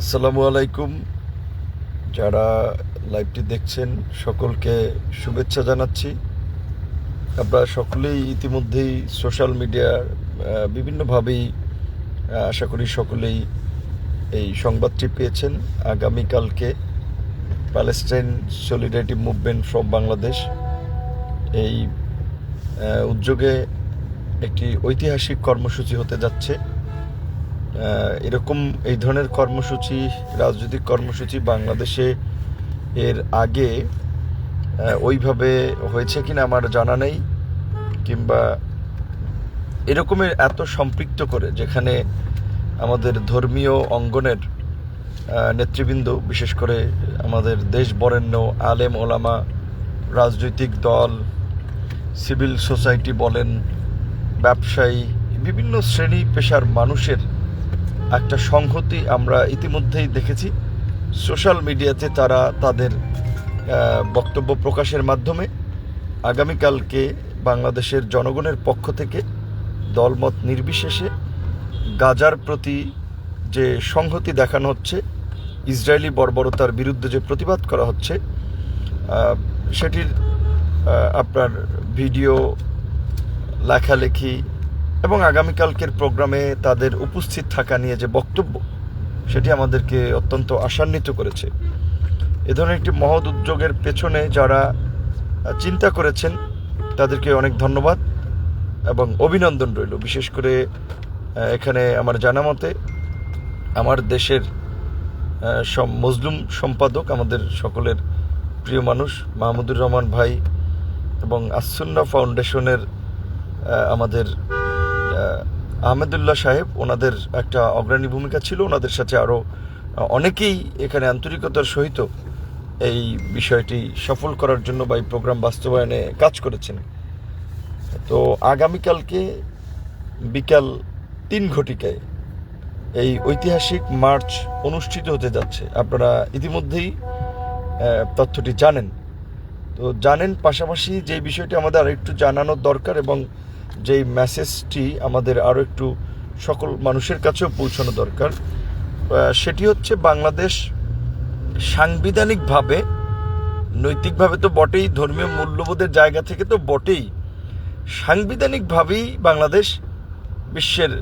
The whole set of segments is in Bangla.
আসসালামু আলাইকুম। যারা লাইভটি দেখছেন, সকলকে শুভেচ্ছা জানাচ্ছি। আপনারা সকলেই ইতিমধ্যেই সোশ্যাল মিডিয়ার বিভিন্নভাবেই আশা করি সকলেই এই সংবাদটি পেয়েছেন। আগামীকালকে Palestine solidarity movement from Bangladesh এই উদ্যোগে একটি ঐতিহাসিক কর্মসূচি হতে যাচ্ছে। এরকম এই ধরনের কর্মসূচি, রাজনৈতিক কর্মসূচি বাংলাদেশে এর আগে ওইভাবে হয়েছে কিনা আমার জানা নেই, কিংবা এরকমের এত সম্পৃক্ত করে যেখানে আমাদের ধর্মীয় অঙ্গনের নেতৃবৃন্দ, বিশেষ করে আমাদের দেশ বরেণ্য, আলেম, ওলামা, রাজনৈতিক দল, সিভিল সোসাইটি বলেন, ব্যবসায়ী, বিভিন্ন শ্রেণি পেশার মানুষের একটা সংহতি আমরা ইতিমধ্যেই দেখেছি। সোশ্যাল মিডিয়াতে তারা তাদের বক্তব্য প্রকাশের মাধ্যমে আগামীকালকে বাংলাদেশের জনগণের পক্ষ থেকে দলমত নির্বিশেষে গাজার প্রতি যে সংহতি দেখানো হচ্ছে, ইসরায়েলি বর্বরতার বিরুদ্ধে যে প্রতিবাদ করা হচ্ছে সেটির আপনার ভিডিও, লেখালেখি এবং আগামীকালকের প্রোগ্রামে তাদের উপস্থিত থাকা নিয়ে যে বক্তব্য, সেটি আমাদেরকে অত্যন্ত আশান্বিত করেছে। এ ধরনের একটি মহৎ উদ্যোগের পেছনে যারা চিন্তা করেছেন, তাদেরকে অনেক ধন্যবাদ এবং অভিনন্দন রইল। বিশেষ করে এখানে আমার জানা মতে, আমার দেশের সব মজলুম সম্পাদক, আমাদের সকলের প্রিয় মানুষ, মাহমুদুর রহমান ভাই এবং আসুন্না ফাউন্ডেশনের আমাদের আহমেদুল্লাহ সাহেব ওনাদের একটা অগ্রণী ভূমিকা ছিল। ওনাদের সাথে আরও অনেকেই এখানে আন্তরিকতার সহিত এই বিষয়টি সফল করার জন্য বা এই প্রোগ্রাম বাস্তবায়নে কাজ করেছেন। তো আগামীকালকে বিকাল তিন ঘটিকায় এই ঐতিহাসিক মার্চ অনুষ্ঠিত হতে যাচ্ছে। আপনারা ইতিমধ্যেই তথ্যটি জানেন। তো জানেন, পাশাপাশি যে বিষয়টি আমাদের আরও একটু জানানোর দরকার এবং যেই মেসেজটি আমাদের আরও একটু সকল মানুষের কাছেও পৌঁছানো দরকার সেটি হচ্ছে বাংলাদেশ সাংবিধানিকভাবে, নৈতিকভাবে তো বটেই, ধর্মীয় মূল্যবোধের জায়গা থেকে তো বটেই, সাংবিধানিকভাবেই বাংলাদেশ বিশ্বের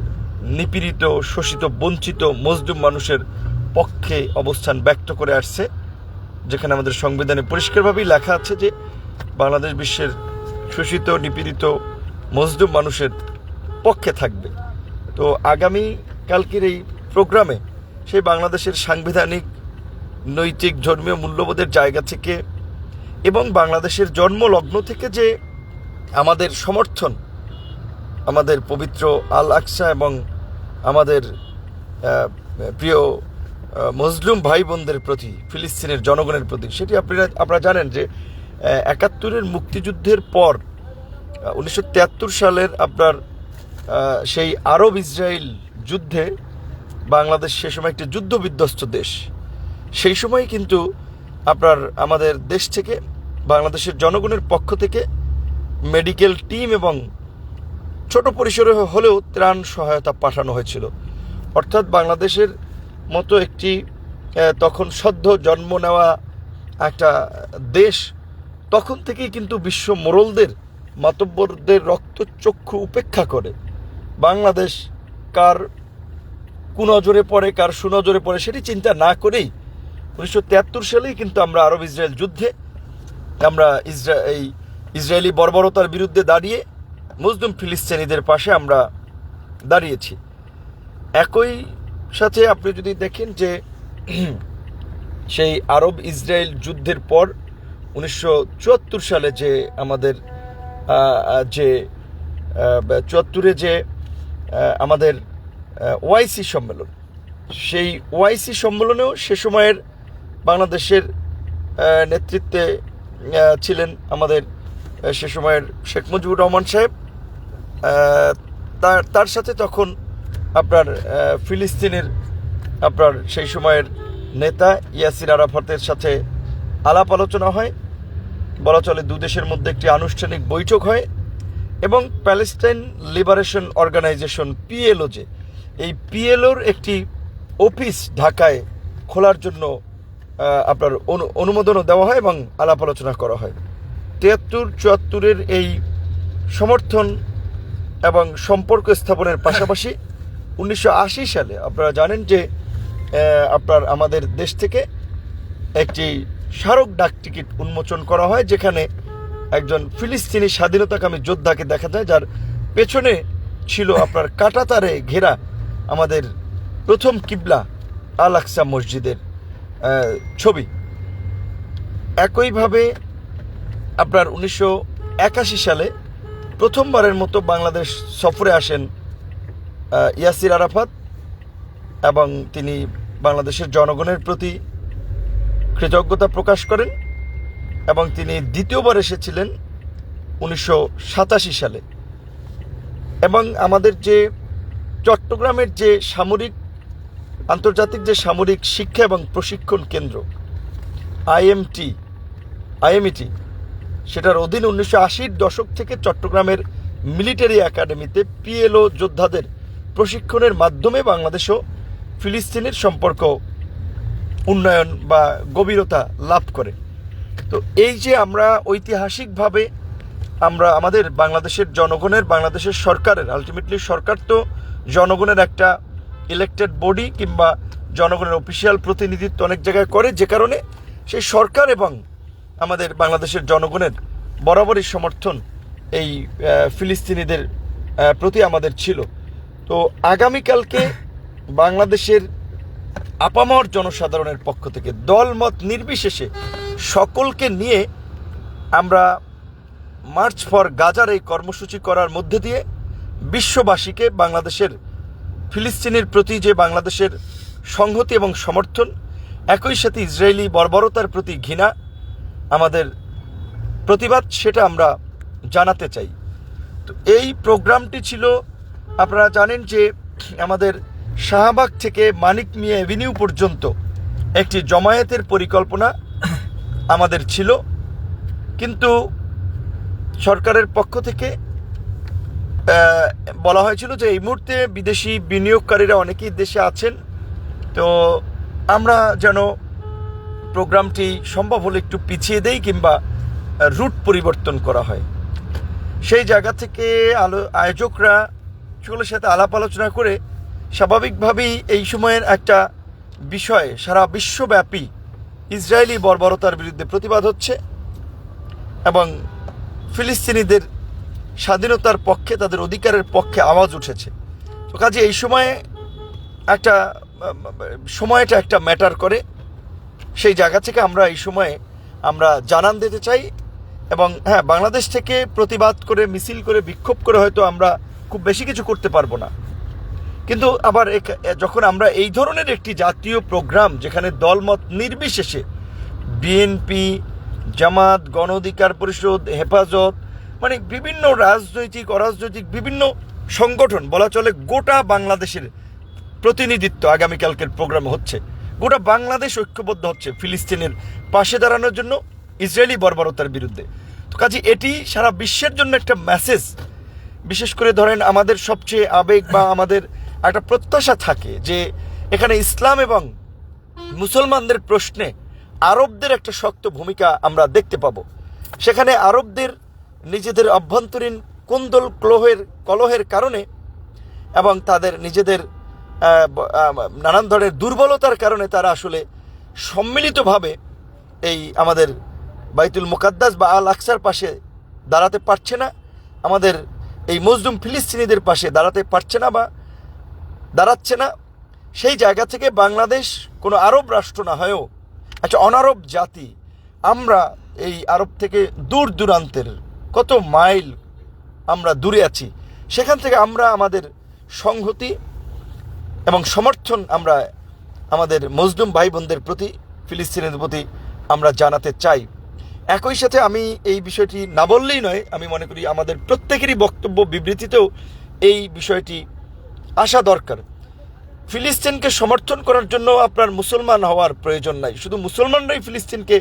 নিপীড়িত, শোষিত, বঞ্চিত, মজলুম মানুষের পক্ষে অবস্থান ব্যক্ত করে আসছে, যেখানে আমাদের সংবিধানে পরিষ্কারভাবেই লেখা আছে যে বাংলাদেশ বিশ্বের শোষিত, নিপীড়িত মজলুম মানুষের পক্ষে থাকবে। তো আগামী কালকের এই প্রোগ্রামে সেই বাংলাদেশের সাংবিধানিক, নৈতিক, ধর্মীয় মূল্যবোধের জায়গা থেকে এবং বাংলাদেশের জন্মলগ্ন থেকে যে আমাদের সমর্থন, আমাদের পবিত্র আল আকসা এবং আমাদের প্রিয় মজলুম ভাই বোনদের প্রতি, ফিলিস্তিনের জনগণের প্রতি, সেটি আপনারা আপনারা জানেন যে একাত্তরের মুক্তিযুদ্ধের পর উনিশশো তিয়াত্তর সালের আপনার সেই আরব ইসরায়েল যুদ্ধে বাংলাদেশ সে সময় একটি যুদ্ধ বিধ্বস্ত দেশ। সেই সময় কিন্তু আপনার আমাদের দেশ থেকে, বাংলাদেশের জনগণের পক্ষ থেকে মেডিকেল টিম এবং ছোট পরিসরে হলেও ত্রাণ সহায়তা পাঠানো হয়েছিল। অর্থাৎ বাংলাদেশের মতো একটি তখন সদ্য জন্ম নেওয়া একটা দেশ, তখন থেকেই কিন্তু বিশ্ব মোড়লদের মাতব্বরদের রক্তচক্ষু উপেক্ষা করে। বাংলাদেশ কার কুনজরে পড়ে, কার সুনজরে পড়ে সেটি চিন্তা না করেই উনিশশো তিয়াত্তর সালেই কিন্তু আমরা আরব ইসরায়েল যুদ্ধে আমরা ইসরা, এই ইসরায়েলি বর্বরতার বিরুদ্ধে দাঁড়িয়ে মুসলিম ফিলিস্তিনিদের পাশে আমরা দাঁড়িয়েছি। একই সাথে আপনি যদি দেখেন যে সেই আরব ইসরায়েল যুদ্ধের পর উনিশশো চুয়াত্তর সালে যে আমাদের যে চুয়াত্তরে যে আমাদের ওয়াইসি সম্মেলন, সেই ওয়াইসি সম্মেলনেও সে সময়ের বাংলাদেশের নেতৃত্বে ছিলেন আমাদের সে সময়ের শেখ মুজিবুর রহমান সাহেব। তার তার সাথে তখন আপনার ফিলিস্তিনের আপনার সেই সময়ের নেতা ইয়াসির আরাফাতের সাথে আলাপ আলোচনা হয়। বলা চলে দেশের মধ্যে একটি আনুষ্ঠানিক বৈঠক হয় এবং প্যালেস্টাইন লিবারেশন অর্গানাইজেশন পিএলও যে, এই পিএলওর একটি অফিস ঢাকায় খোলার জন্য আপনার অনু- অনুমোদনও দেওয়া হয় এবং আলাপ আলোচনা করা হয়। তিয়াত্তর চুয়াত্তরের এই সমর্থন এবং সম্পর্ক স্থাপনের পাশাপাশি উনিশশো আশি সালে আপনারা জানেন যে আপনার আমাদের দেশ থেকে একটি স্মারক ডাক টিকিট উন্মোচন করা হয়, যেখানে একজন ফিলিস্তিনি স্বাধীনতাকামী যোদ্ধাকে দেখা যায়, যার পেছনে ছিল আপনার কাটাতারে ঘেরা আমাদের প্রথম কিবলা আল আকসা মসজিদের ছবি। একইভাবে আপনার উনিশশো একাশি সালে প্রথমবারের মতো বাংলাদেশ সফরে আসেন ইয়াসির আরাফাত এবং তিনি বাংলাদেশের জনগণের প্রতি কৃতজ্ঞতা প্রকাশ করেন এবং তিনি দ্বিতীয়বার এসেছিলেন উনিশশো সাতাশি সালে। এবং আমাদের যে চট্টগ্রামের যে সামরিক, আন্তর্জাতিক যে সামরিক শিক্ষা এবং প্রশিক্ষণ কেন্দ্র, আইএমটি, আইএমইটি, সেটার অধীনে উনিশশো আশির দশক থেকে চট্টগ্রামের মিলিটারি একাডেমিতে পিএলও যোদ্ধাদের প্রশিক্ষণের মাধ্যমে বাংলাদেশ ও ফিলিস্তিনের সম্পর্ক উন্নয়ন বা গভীরতা লাভ করে। তো এই যে আমরা ঐতিহাসিকভাবে আমরা আমাদের বাংলাদেশের জনগণের, বাংলাদেশের সরকারের আলটিমেটলি সরকার তো জনগণের একটা ইলেক্টেড বডি কিংবা জনগণের অফিসিয়াল প্রতিনিধিত্ব অনেক জায়গায় করে, যে কারণে সেই সরকার এবং আমাদের বাংলাদেশের জনগণের বরাবরই সমর্থন এই ফিলিস্তিনিদের প্রতি আমাদের ছিল। তো আগামীকালকে বাংলাদেশের আপামর জনসাধারণের পক্ষ থেকে দলমত নির্বিশেষে সকলকে নিয়ে আমরা মার্চ ফর গাজার এই কর্মসূচি করার মধ্যে দিয়ে বিশ্ববাসীকে বাংলাদেশের, ফিলিস্তিনের প্রতি যে বাংলাদেশের সংহতি এবং সমর্থন, একই সাথে ইসরায়েলি বর্বরতার প্রতি ঘৃণা, আমাদের প্রতিবাদ, সেটা আমরা জানাতে চাই। তো এই প্রোগ্রামটি ছিল, আপনারা জানেন যে আমাদের শাহবাগ থেকে মানিক মিয়া এভিনিউ পর্যন্ত একটি জমায়েতের পরিকল্পনা আমাদের ছিল। কিন্তু সরকারের পক্ষ থেকে বলা হয়েছিল যে এই মুহূর্তে বিদেশি বিনিয়োগকারীরা অনেকেই দেশে আছেন। তো আমরা যেন প্রোগ্রামটি সম্ভব হলে একটু পিছিয়ে দেই কিংবা রুট পরিবর্তন করা হয়। সেই জায়গা থেকে আলো আয়োজকরা সকলের সাথে আলাপ আলোচনা করে স্বাভাবিকভাবেই এই সময়ের একটা বিষয়, সারা বিশ্বব্যাপী ইসরায়েলি বর্বরতার বিরুদ্ধে প্রতিবাদ হচ্ছে এবং ফিলিস্তিনিদের স্বাধীনতার পক্ষে, তাদের অধিকারের পক্ষে আওয়াজ উঠেছে। তো কাজে এই সময়ে একটা, সময়টা একটা ম্যাটার করে। সেই জায়গা থেকে আমরা এই সময়ে আমরা জানান দিতে চাই এবং হ্যাঁ বাংলাদেশ থেকে প্রতিবাদ করে, মিছিল করে, বিক্ষোভ করে হয়তো আমরা খুব বেশি কিছু করতে পারব না। কিন্তু আবার যখন আমরা এই ধরনের একটি জাতীয় প্রোগ্রাম যেখানে দলমত নির্বিশেষে বিএনপি জামাত গণ অধিকার পরিষদ, হেফাজত মানে বিভিন্ন রাজনৈতিক, অরাজনৈতিক বিভিন্ন সংগঠন, বলা চলে গোটা বাংলাদেশের প্রতিনিধিত্ব আগামীকালকের প্রোগ্রাম হচ্ছে। গোটা বাংলাদেশ ঐক্যবদ্ধ হচ্ছে ফিলিস্তিনের পাশে দাঁড়ানোর জন্য ইসরায়েলি বর্বরতার বিরুদ্ধে। তো কাজে, এটি সারা বিশ্বের জন্য একটা মেসেজ বিশেষ করে ধরেন আমাদের সবচেয়ে আবেগ বা আমাদের একটা প্রত্যাশা থাকে যে এখানে ইসলাম এবং মুসলমানদের প্রশ্নে আরবদের একটা শক্ত ভূমিকা আমরা দেখতে পাবো। সেখানে আরবদের নিজেদের অভ্যন্তরীণ কুন্দল ক্লোহের, কলহের কারণে এবং তাদের নিজেদের নানান ধরনের দুর্বলতার কারণে তারা আসলে সম্মিলিতভাবে এই আমাদের বাইতুল মুকাদ্দাস বা আল আকসার পাশে দাঁড়াতে পারছে না। আমাদের এই মজলুম ফিলিস্তিনিদের পাশে দাঁড়াতে পারছে না বা দাঁড়াচ্ছে না। সেই জায়গা থেকে বাংলাদেশ কোনো আরব রাষ্ট্র না হয়েও একটা অনারব জাতি। আমরা এই আরব থেকে দূর দূরান্তের কত মাইল আমরা দূরে আছি। সেখান থেকে আমরা আমাদের সংহতি এবং সমর্থন আমরা আমাদের মজলুম ভাই বোনদের প্রতি, ফিলিস্তিনের প্রতি আমরা জানাতে চাই। একই সাথে আমি এই বিষয়টি না বললেই নয়, আমি মনে করি আমাদের প্রত্যেকেরই বক্তব্য বিবৃতিতেও এই বিষয়টি আসা দরকার। ফিলিস্তিনকে সমর্থন করার জন্য আপনার মুসলমান হওয়ার প্রয়োজন নাই। শুধু মুসলমানরাই ফিলিস্তিনকে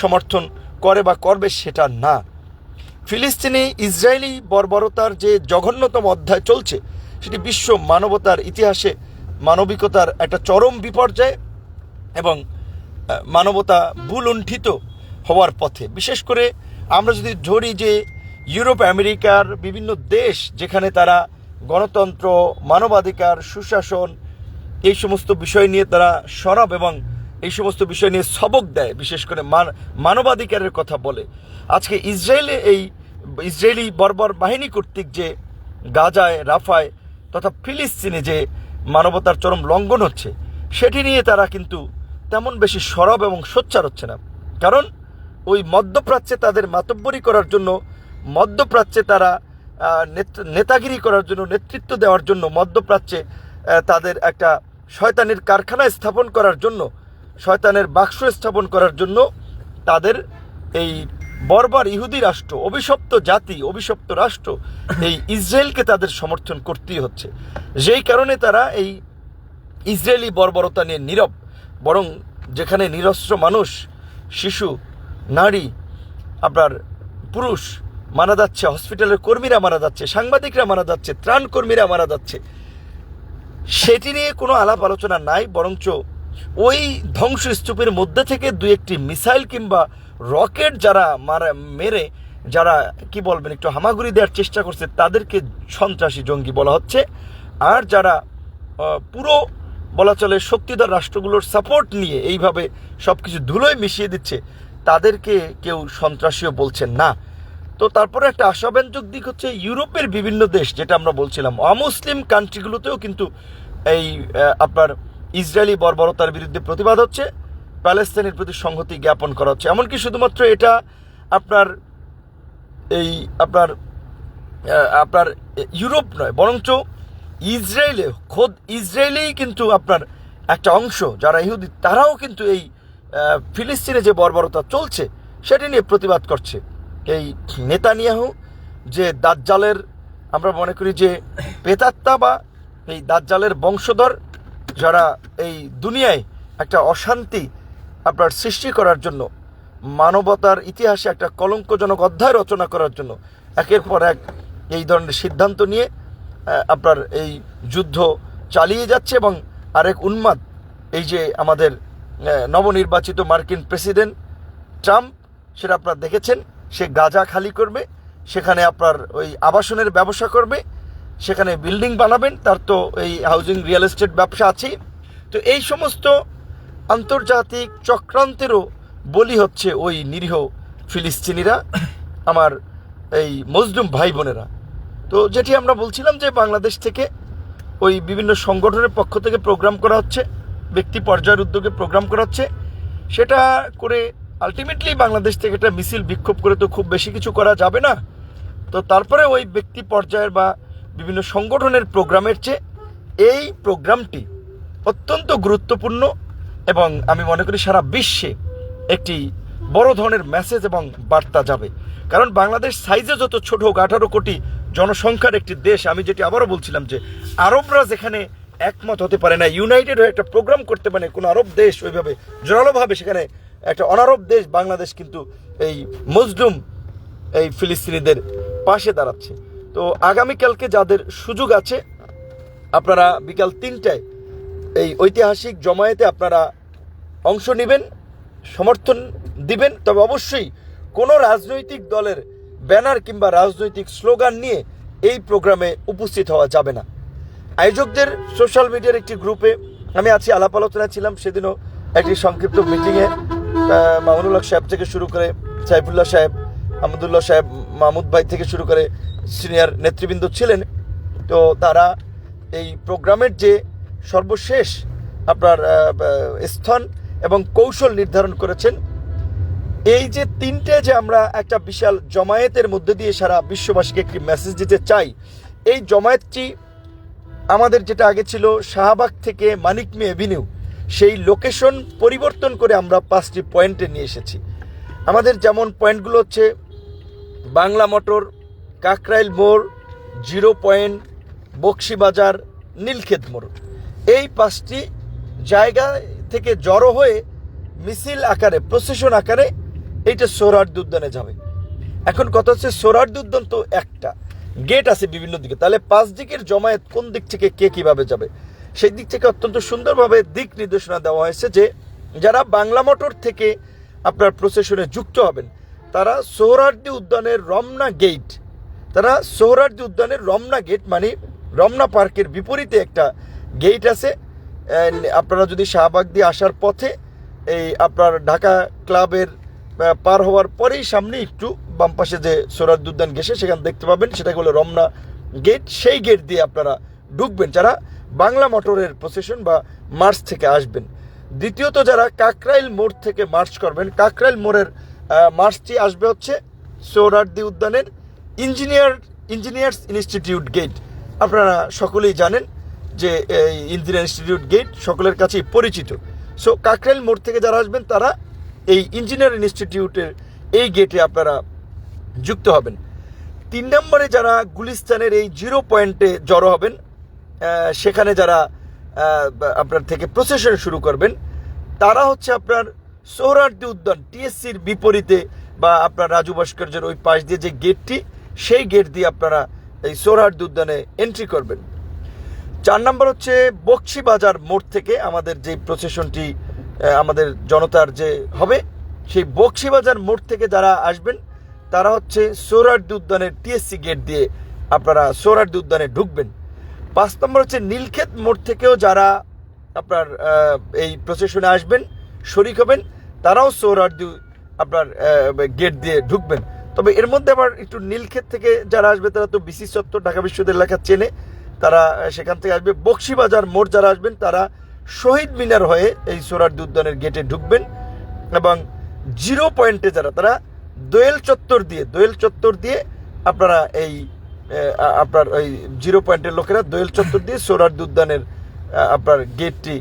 সমর্থন করে বা করবে সেটা না। ফিলিস্তিনি ইসরায়েলি বর্বরতার যে জঘন্যতম অধ্যায় চলছে, সেটি বিশ্ব মানবতার ইতিহাসে মানবিকতার একটা চরম বিপর্যয় এবং মানবতা ভুলুণ্ঠিত হওয়ার পথে। বিশেষ করে আমরা যদি ধরি যে ইউরোপ, আমেরিকার বিভিন্ন দেশ যেখানে তারা গণতন্ত্র, মানবাধিকার, সুশাসন, এই সমস্ত বিষয় নিয়ে তারা সরব এবং এই সমস্ত বিষয় নিয়ে সবক দেয়, বিশেষ করে মান- মানবাধিকারের কথা বলে। আজকে ইসরায়েলে এই, ইসরায়েলি বর্বর বাহিনী কর্তৃক যে গাজায়, রাফায় তথা ফিলিস্তিনে যে মানবতার চরম লঙ্ঘন হচ্ছে, সেটি নিয়ে তারা কিন্তু তেমন বেশি সরব এবং সোচ্চার হচ্ছে না। কারণ ওই মধ্যপ্রাচ্যে তাদের মাতব্বরি করার জন্য মধ্যপ্রাচ্যে তারা নেতাগিরি করার জন্য, নেতৃত্ব দেওয়ার জন্য মধ্যপ্রাচ্যে তাদের একটা শয়তানের কারখানা স্থাপন করার জন্য, শয়তানের বাক্স স্থাপন করার জন্য তাদের এই বর্বর ইহুদি রাষ্ট্র, অভিশপ্ত জাতি, অভিশপ্ত রাষ্ট্র এই ইসরায়েলকে তাদের সমর্থন করতেই হচ্ছে। যেই কারণে তারা এই ইসরায়েলি বর্বরতা নিয়ে নীরব, বরং যেখানে নিরস্ত্র মানুষ, শিশু, নারী আপনার পুরুষ মারা যাচ্ছে হসপিটালের কর্মীরা মারা যাচ্ছে, সাংবাদিকরা মারা যাচ্ছে, ত্রাণ কর্মীরা মারা যাচ্ছে। সেটি নিয়ে কোনো আলাপ আলোচনা নাই, বরঞ্চ ওই ধ্বংসস্তূপের মধ্যে থেকে দু একটি মিসাইল কিংবা রকেট যারা মারা, মেরে, যারা, কি বলবেন, একটু হামাগুড়ি দেওয়ার চেষ্টা করছে, তাদেরকে সন্ত্রাসী জঙ্গি বলা হচ্ছে। আর যারা পুরো বলা চলে শক্তিধর রাষ্ট্রগুলোর সাপোর্ট নিয়ে এইভাবে সব কিছু ধুলোয় মিশিয়ে দিচ্ছে, তাদেরকে কেউ সন্ত্রাসীও বলছেন না। তো তারপরে একটা আশাব্যঞ্জক দিক হচ্ছে ইউরোপের বিভিন্ন দেশ, যেটা আমরা বলছিলাম। অমুসলিম কান্ট্রিগুলোতেও কিন্তু এই আপনার ইসরায়েলি বর্বরতার বিরুদ্ধে প্রতিবাদ হচ্ছে প্যালেস্তানের প্রতি সংহতি জ্ঞাপন করা হচ্ছে। এমনকি শুধুমাত্র এটা আপনার এই আপনার আপনার ইউরোপ নয়, বরঞ্চ ইসরায়েলে, খোদ ইসরায়েলেই কিন্তু আপনার একটা অংশ, যারা ইহুদি, তারাও কিন্তু এই ফিলিস্তিনে যে বর্বরতা চলছে, সেটি নিয়ে প্রতিবাদ করছে। এই নেতানিয়াহু যে দাজ্জালের, আমরা মনে করি যে পেতাত্তা বা এই দাজ্জালের বংশধর, যারা এই দুনিয়ায় একটা অশান্তি আপনার সৃষ্টি করার জন্য, মানবতার ইতিহাসে একটা কলঙ্কজনক অধ্যায় রচনা করার জন্য, একের পর এক এই ধরনের সিদ্ধান্ত নিয়ে আপনার এই যুদ্ধ চালিয়ে যাচ্ছে এবং আরেক উন্মাদ, এই যে আমাদের নবনির্বাচিত মার্কিন প্রেসিডেন্ট ট্রাম্প, সেটা আপনারা দেখেছেন। সে গাজা খালি করবে, সেখানে আপনার ওই আবাসনের ব্যবসা করবে, সেখানে বিল্ডিং বানাবেন, তার তো এই হাউজিং রিয়েল এস্টেট ব্যবসা আছেই। তো এই সমস্ত আন্তর্জাতিক চক্রান্তেরও বলি হচ্ছে ওই নিরীহ ফিলিস্তিনিরা, আমার এই মজলুম ভাই বোনেরা তো যেটি আমরা বলছিলাম যে বাংলাদেশ থেকে ওই বিভিন্ন সংগঠনের পক্ষ থেকে প্রোগ্রাম করা হচ্ছে, ব্যক্তি পর্যায়ের উদ্যোগে প্রোগ্রাম করা হচ্ছে। সেটা করে আলটিমেটলি বাংলাদেশ থেকে একটা মিছিল বিক্ষোভ করে তো খুব বেশি কিছু করা যাবে না। তো তারপরে ওই ব্যক্তি পর্যায়ের বা বিভিন্ন সংগঠনের প্রোগ্রামের চেয়ে এই প্রোগ্রামটি অত্যন্ত গুরুত্বপূর্ণ এবং আমি মনে করি সারা বিশ্বে একটি বড় ধরনের মেসেজ এবং বার্তা যাবে। কারণ বাংলাদেশ সাইজে যত ছোট হোক, আঠারো কোটি জনসংখ্যার একটি দেশ, আমি যেটি আবারও বলছিলাম যে আরবরা যেখানে একমত হতে পারে না ইউনাইটেড হয়ে একটা প্রোগ্রাম করতে পারে কোনো আরব দেশ ওইভাবে জোরালোভাবে সেখানে একটা অনারব দেশ বাংলাদেশ কিন্তু এই মজলুম, এই ফিলিস্তিনিদের পাশে দাঁড়াচ্ছে। তো আগামীকালকে যাদের সুযোগ আছে, আপনারা বিকাল তিনটায় এই ঐতিহাসিক জমায়েতে আপনারা অংশ নেবেন, সমর্থন দিবেন। তবে অবশ্যই কোনো রাজনৈতিক দলের ব্যানার কিংবা রাজনৈতিক স্লোগান নিয়ে এই প্রোগ্রামে উপস্থিত হওয়া যাবে না। আয়োজকদের সোশ্যাল মিডিয়ার একটি গ্রুপে আমি আছি, আলাপ আলোচনা ছিলাম, সেদিনও একটি সংক্ষিপ্ত মিটিংয়ে মামুনুল্লাহ সাহেব থেকে শুরু করে সাইফুল্লাহ সাহেব আহমদুল্লাহ সাহেব মাহমুদ ভাই থেকে শুরু করে সিনিয়র নেতৃবৃন্দ ছিলেন। তো তারা এই প্রোগ্রামের যে সর্বশেষ আপনার স্থান এবং কৌশল নির্ধারণ করেছেন, এই যে তিনটে যে আমরা একটা বিশাল জমায়েতের মধ্যে দিয়ে সারা বিশ্ববাসীকে একটি মেসেজ দিতে চাই, এই জমায়েতটি আমাদের যেটা আগে ছিল শাহবাগ থেকে মানিকমি এভিনিউ সেই লোকেশন পরিবর্তন করে আমরা পাঁচটি পয়েন্টে নিয়ে এসেছি। আমাদের যেমন পয়েন্টগুলো হচ্ছে বাংলা মোটর, কাকরাইল মোড়, জিরো পয়েন্ট বক্সিবাজার, নীলক্ষেত মোড়। এই পাঁচটি জায়গা থেকে জড়ো হয়ে মিছিল আকারে প্রসেশন আকারে এইটা সোহরার্দি উদ্যানে যাবে। এখন কথা হচ্ছে সোহরার্দি উদ্যান তো একটা। গেট আছে বিভিন্ন দিকে। তাহলে পাঁচ দিকের জমায়েত কোন দিক থেকে কে কীভাবে যাবে? সেই দিক থেকে অত্যন্ত সুন্দরভাবে দিক নির্দেশনা দেওয়া হয়েছে যে যারা বাংলা মোটর থেকে আপনার প্রসেশনে যুক্ত হবেন, তারা সোহরার্দি উদ্যানের রমনা গেট তারা সোহরার্দি উদ্যানের রমনা গেট মানে রমনা পার্কের বিপরীতে একটা গেট আছে। আপনারা যদি শাহবাগ দিয়ে আসার পথে এই আপনার ঢাকা ক্লাবের পার হওয়ার পরেই সামনে একটু বাম পাশে যে সোহরার্দি উদ্যান গেছে, সেখানে দেখতে পাবেন, সেটা হলো রমনা গেট সেই গেট দিয়ে আপনারা ঢুকবেন। যারা বাংলা মোটরের প্রসেশন বা মার্চ থেকে আসবেন। দ্বিতীয়ত যারা কাকরাইল মোড় থেকে মার্চ করবেন, কাকরাইল মোড়ের মার্চটি আসবে হচ্ছে সোহরার্দি উদ্যানের ইঞ্জিনিয়ার ইঞ্জিনিয়ার্স ইনস্টিটিউট গেট আপনারা সকলেই জানেন যে এই ইঞ্জিনিয়ার ইনস্টিটিউট গেট সকলের কাছেই পরিচিত। সো কাকরাইল মোড় থেকে যারা আসবেন, তারা এই ইঞ্জিনিয়ার ইনস্টিটিউটের এই গেটে আপনারা যুক্ত হবেন। তিন নম্বরে যারা গুলিস্তানের এই জিরো পয়েন্টে জড়ো হবেন সেখানে যারা আপনার থেকে প্রসেশন শুরু করবেন, তারা হচ্ছে আপনার সোহরার্দি উদ্যান টিএসসির বিপরীতে বা আপনার রাজু ভাস্কর্যের ওই পাশ দিয়ে যে গেটটি সেই গেট দিয়ে আপনারা এই সোহরার্দি উদ্যানে এন্ট্রি করবেন। চার নম্বর হচ্ছে বক্সি বাজার মোড় থেকে আমাদের যে প্রসেশনটি আমাদের জনতার যে হবে, সেই বক্সি বাজার মোড় থেকে যারা আসবেন, তারা হচ্ছে সোহরার্দি উদ্যানের টিএসসি গেট দিয়ে আপনারা সোহরার্দি উদ্যানে ঢুকবেন। পাঁচ নম্বর হচ্ছে নীলক্ষেত মোড় থেকেও যারা আপনার এই প্রসেশনে আসবেন, শরিক হবেন, তারাও সোহরার্দি আপনার গেট দিয়ে ঢুকবেন। তবে এর মধ্যে আবার একটু নীলক্ষেত থেকে যারা আসবে, তারা তো বিসি চত্বর ঢাকা বিশ্ববিদ্যালয় এলাকা চেনে, তারা সেখান থেকে আসবে। বক্সিবাজার মোড় যারা আসবেন, তারা শহীদ মিনার হয়ে এই সোহরার্দি উদ্যানের গেটে ঢুকবেন এবং জিরো পয়েন্টে যারা, তারা দোয়েল চত্বর দিয়ে, দোয়েল চত্বর দিয়ে আপনারা এই আপনার ওই জিরো পয়েন্টের লোকেরা দোয়েল চত্বর দিয়ে সোহরার্দি উদ্যানের আপনার গেটটি,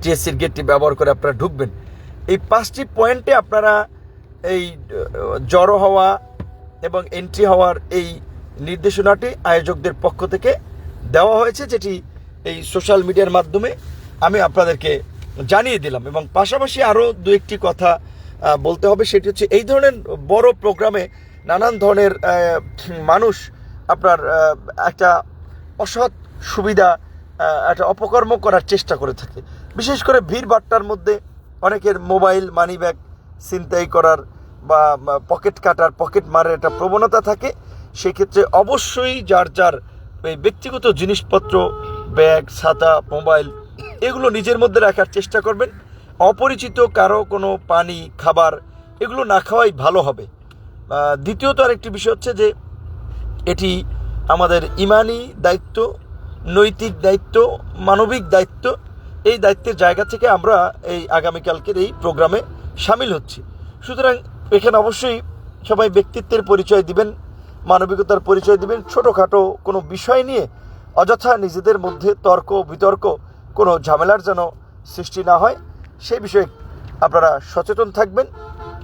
টিএসসির গেটটি ব্যবহার করে আপনারা ঢুকবেন। এই পাঁচটি পয়েন্টে আপনারা এই জড়ো হওয়া এবং এন্ট্রি হওয়ার এই নির্দেশনাটি আয়োজকদের পক্ষ থেকে দেওয়া হয়েছে, যেটি এই সোশ্যাল মিডিয়ার মাধ্যমে আমি আপনাদেরকে জানিয়ে দিলাম। এবং পাশাপাশি আরও দু একটি কথা বলতে হবে, সেটি হচ্ছে এই ধরনের বড় প্রোগ্রামে নানান ধরনের মানুষ আপনার একটা অসৎ সুবিধা একটা অপকর্ম করার চেষ্টা করে থাকে। বিশেষ করে ভিড় বাট্টার মধ্যে অনেকের মোবাইল মানি ব্যাগ ছিনতাই করার বা পকেট কাটার, পকেট মারার একটা প্রবণতা থাকে। সেক্ষেত্রে অবশ্যই যার যার, এই ব্যক্তিগত জিনিসপত্র, ব্যাগ, ছাতা, মোবাইল, এগুলো নিজের মধ্যে রাখার চেষ্টা করবেন। অপরিচিত কারও কোনো পানি, খাবার, এগুলো না খাওয়াই ভালো হবে। দ্বিতীয়ত আরেকটি বিষয় হচ্ছে যে এটি আমাদের ইমানি দায়িত্ব, নৈতিক দায়িত্ব, মানবিক দায়িত্ব। এই দায়িত্বের জায়গা থেকে আমরা এই আগামীকালকের এই প্রোগ্রামে সামিল হচ্ছি। সুতরাং এখানে অবশ্যই সবাই ব্যক্তিত্বের পরিচয় দিবেন, মানবিকতার পরিচয় দিবেন। ছোটোখাটো কোনো বিষয় নিয়ে অযথা নিজেদের মধ্যে তর্ক, বিতর্ক, কোনো ঝামেলার যেন সৃষ্টি না হয় সেই বিষয়ে আপনারা সচেতন থাকবেন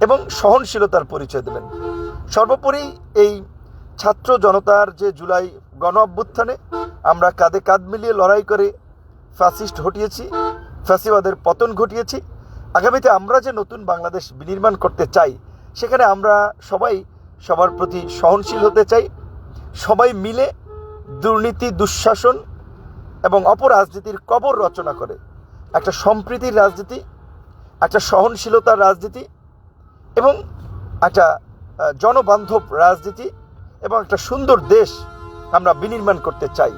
এবং সহনশীলতার পরিচয় দেবেন। সর্বোপরি এই ছাত্র জনতার যে জুলাই গণ অভ্যুত্থানে আমরা কাঁধে কাঁধ মিলিয়ে লড়াই করে ফ্যাসিস্ট হটিয়েছি, ফ্যাসিবাদের পতন ঘটিয়েছি, আগামীতে আমরা যে নতুন বাংলাদেশ বিনির্মাণ করতে চাই, সেখানে আমরা সবাই সবার প্রতি সহনশীল হতে চাই, সবাই মিলে দুর্নীতি, দুঃশাসন এবং অপরাজনীতির কবর রচনা করে। একটা সম্প্রীতির রাজনীতি, একটা সহনশীলতার রাজনীতি এবং একটা জনবান্ধব রাজনীতি এবং একটা সুন্দর দেশ আমরা বিনির্মাণ করতে চাই।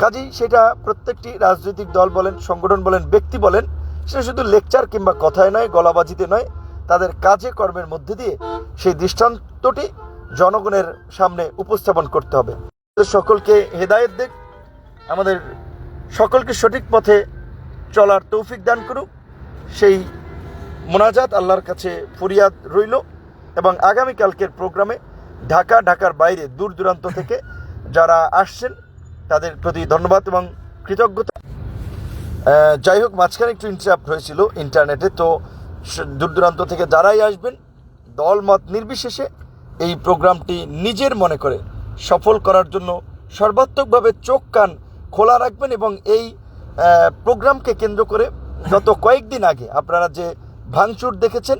কাজেই সেটা প্রত্যেকটি রাজনৈতিক দল বলেন, সংগঠন বলেন, ব্যক্তি বলেন, সেটা শুধু লেকচার কিংবা কথায় নয়, গলাবাজিতে নয়, তাদের কাজে কর্মের মধ্যে দিয়ে সেই দৃষ্টান্তটি জনগণের সামনে উপস্থাপন করতে হবে। সকলকে হেদায়েত দিক, আমাদের সকলকে সঠিক পথে চলার তৌফিক দান করুক। সেই মোনাজাত আল্লাহর কাছে ফরিয়াদ রইল এবং আগামীকালকের প্রোগ্রামে ঢাকা, ঢাকার বাইরে দূর দূরান্ত থেকে যারা আসছেন, তাদের প্রতি ধন্যবাদ এবং কৃতজ্ঞতা। যাই হোক, মাঝখানে একটু ইন্টারাপ্ট হয়েছিল ইন্টারনেটে তো দূর দূরান্ত থেকে যারাই আসবেন দল মত নির্বিশেষে এই প্রোগ্রামটি নিজের মনে করে সফল করার জন্য সর্বাত্মকভাবে চোখ, কান খোলা রাখবেন এবং এই প্রোগ্রামকে কেন্দ্র করে গত কয়েকদিন আগে আপনারা যে ভাঙচুর দেখেছেন,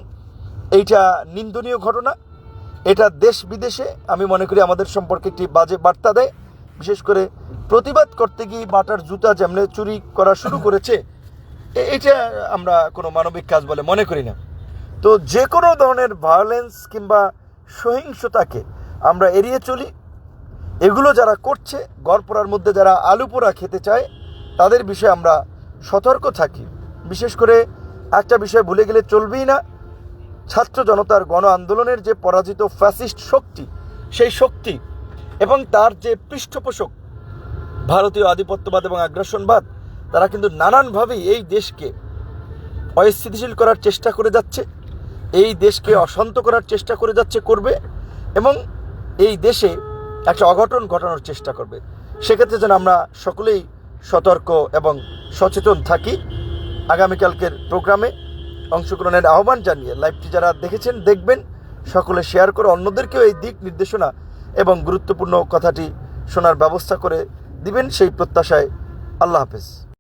এইটা নিন্দনীয় ঘটনা। এটা দেশ বিদেশে, আমি মনে করি আমাদের সম্পর্কে একটি বাজে বার্তা দেয়। বিশেষ করে প্রতিবাদ করতে গিয়ে বাটার জুতা যেমনে চুরি করা শুরু করেছে এটা আমরা কোনো মানবিক কাজ বলে মনে করি না। তো যে কোনো ধরনের ভায়োলেন্স কিংবা সহিংসতাকে আমরা এড়িয়ে চলি। এগুলো যারা করছে, গড়পড়ার মধ্যে যারা আলু পোড়া খেতে চায়, তাদের বিষয়ে আমরা সতর্ক থাকি। বিশেষ করে একটা বিষয় ভুলে গেলে চলবেই না। ছাত্র জনতার গণ আন্দোলনের যে পরাজিত ফ্যাসিস্ট শক্তি, সেই শক্তি এবং তার যে পৃষ্ঠপোষক ভারতীয় আধিপত্যবাদ এবং আগ্রাসনবাদ, তারা কিন্তু নানানভাবেই এই দেশকে অস্থিতিশীল করার চেষ্টা করে যাচ্ছে, এই দেশকে অশান্ত করার চেষ্টা করে যাচ্ছে, করবে এবং এই দেশে একটা অঘটন ঘটানোর চেষ্টা করবে। সেক্ষেত্রে যেন আমরা সকলেই সতর্ক এবং সচেতন থাকি। আগামীকালকের প্রোগ্রামে অংশগ্রহণের আহ্বান জানিয়ে লাইভটি যারা দেখেছেন, দেখবেন। সকলে শেয়ার করে অন্যদেরকেও এই দিক নির্দেশনা এবং গুরুত্বপূর্ণ কথাটি শোনার ব্যবস্থা করে দিবেন। সেই প্রত্যাশায় আল্লাহ হাফেজ।